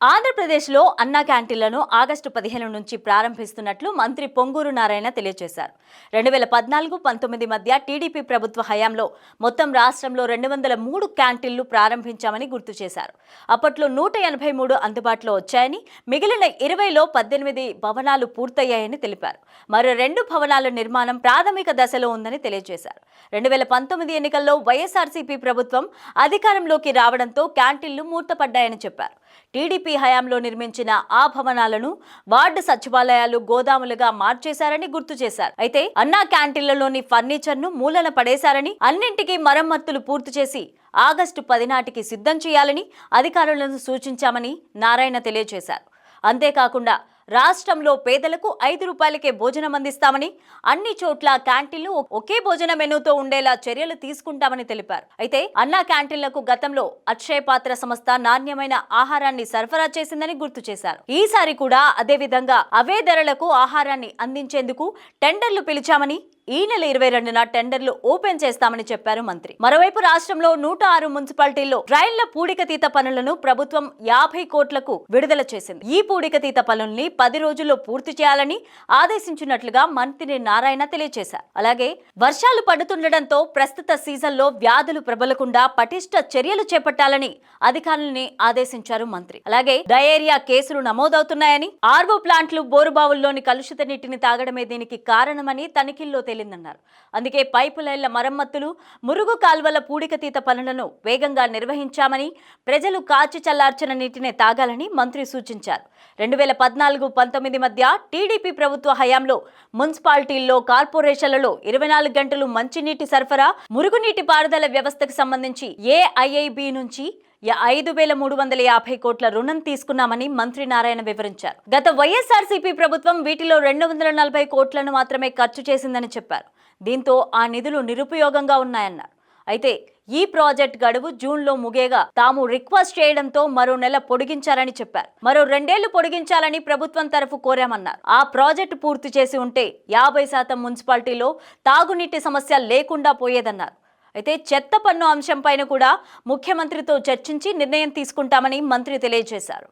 ఆంధ్రప్రదేశ్లో అన్నా క్యాంటీన్లను ఆగస్టు పదిహేను నుంచి ప్రారంభిస్తున్నట్లు మంత్రి పొంగూరు నారాయణ తెలియజేశారు. రెండు వేల పద్నాలుగు పంతొమ్మిది మధ్య టీడీపీ ప్రభుత్వ హయాంలో మొత్తం రాష్ట్రంలో రెండు వందల మూడు క్యాంటీన్లు ప్రారంభించామని గుర్తు చేశారు. అప్పట్లో నూట ఎనభై మూడు అందుబాటులో వచ్చాయని మిగిలిన ఇరవైలో పద్దెనిమిది భవనాలు పూర్తయ్యాయని తెలిపారు. మరో రెండు భవనాల నిర్మాణం ప్రాథమిక దశలో ఉందని తెలియజేశారు. రెండు వేల పంతొమ్మిది ఎన్నికల్లో వైఎస్ఆర్సీపీ ప్రభుత్వం అధికారంలోకి రావడంతో క్యాంటీన్లు మూర్తపడ్డాయని చెప్పారు. టీడీపీ హయాంలో నిర్మించిన ఆ భవనాలను వార్డు సచివాలయాలు గోదాములుగా మార్చేశారని గుర్తు చేశారు. అయితే అన్నా క్యాంటీన్లలోని ఫర్నిచర్ను మూలన పడేశారని అన్నింటికీ మరమ్మతులు పూర్తి చేసి ఆగస్టు పది నాటికి సిద్ధం చేయాలని అధికారులను సూచించామని నారాయణ తెలియజేశారు. అంతేకాకుండా రాష్ట్రంలో పేదలకు ఐదు రూపాయలకే భోజనం అందిస్తామని అన్ని చోట్ల క్యాంటీన్లు ఒకే భోజన మెనూతో ఉండేలా చర్యలు తీసుకుంటామని తెలిపారు. అయితే అన్నా క్యాంటీన్లకు గతంలో అక్షయ పాత్ర సంస్థ నాణ్యమైన ఆహారాన్ని సరఫరా చేసిందని గుర్తు చేశారు. ఈసారి కూడా అదే విధంగా అవే ధరలకు ఆహారాన్ని అందించేందుకు టెండర్లు పిలిచామని ఈ నెల ఇరవై రెండున టెండర్లు ఓపెన్ చేస్తామని చెప్పారు మంత్రి. మరోవైపు రాష్ట్రంలో నూట ఆరు మున్సిపాలిటీల్లో రైళ్ళ పూడికతీత పనులను ప్రభుత్వం యాభై కోట్లకు విడుదల చేసింది. ఈ పూడికతీత పనుల్ని పది రోజుల్లో పూర్తి చేయాలని ఆదేశించినట్లుగా మంత్రి నారాయణ తెలియజేశారు. అలాగే వర్షాలు పడుతుండటంతో ప్రస్తుత సీజన్లో వ్యాధులు ప్రబలకుండా పటిష్ట చర్యలు చేపట్టాలని అధికారుల్ని ఆదేశించారు మంత్రి. అలాగే డయేరియా కేసులు నమోదవుతున్నాయని ఆర్వో ప్లాంట్లు బోరుబావుల్లోని కలుషిత నీటిని తాగడమే దీనికి కారణమని తనిఖీల్లో తేలిందన్నారు. అందుకే పైపు లైన్ల మరమ్మతులు మురుగు కాల్వల పూడికతీత పనులను వేగంగా నిర్వహించామని ప్రజలు కాచి చల్లార్చిన నీటినే తాగాలని మంత్రి సూచించారు. రెండు వేల పద్నాలుగు పంతొమ్మిది మధ్య టీడీపీ ప్రభుత్వ హయాంలో మున్సిపాలిటీల్లో కార్పొరేషన్లలో ఇరవై నాలుగు గంటలు మంచినీటి సరఫరా మురుగునీటి పారుదల వ్యవస్థకు సంబంధించి ఏఐఐబి నుంచి ఐదు వేల మూడు వందల యాభై కోట్ల రుణం తీసుకున్నామని మంత్రి నారాయణ వివరించారు. గత వైఎస్ఆర్సీపీ ప్రభుత్వం వీటిలో రెండు వందల నలభై కోట్లను మాత్రమే ఖర్చు చేసిందని చెప్పారు. దీంతో ఆ నిధులు నిరుపయోగంగా ఉన్నాయన్నారు. అయితే ఈ ప్రాజెక్ట్ గడువు జూన్లో ముగేగా తాము రిక్వెస్ట్ చేయడంతో మరో నెల పొడిగించారని చెప్పారు. మరో రెండేళ్ళు పొడిగించాలని ప్రభుత్వం తరఫు కోరామన్నారు. ఆ ప్రాజెక్టు పూర్తి చేసి ఉంటే యాభై శాతం మున్సిపాలిటీలో తాగునీటి సమస్య లేకుండా పోయేదన్నారు. అయితే చెత్త పన్ను అంశంపైన కూడా ముఖ్యమంత్రితో చర్చించి నిర్ణయం తీసుకుంటామని మంత్రి తెలియజేశారు.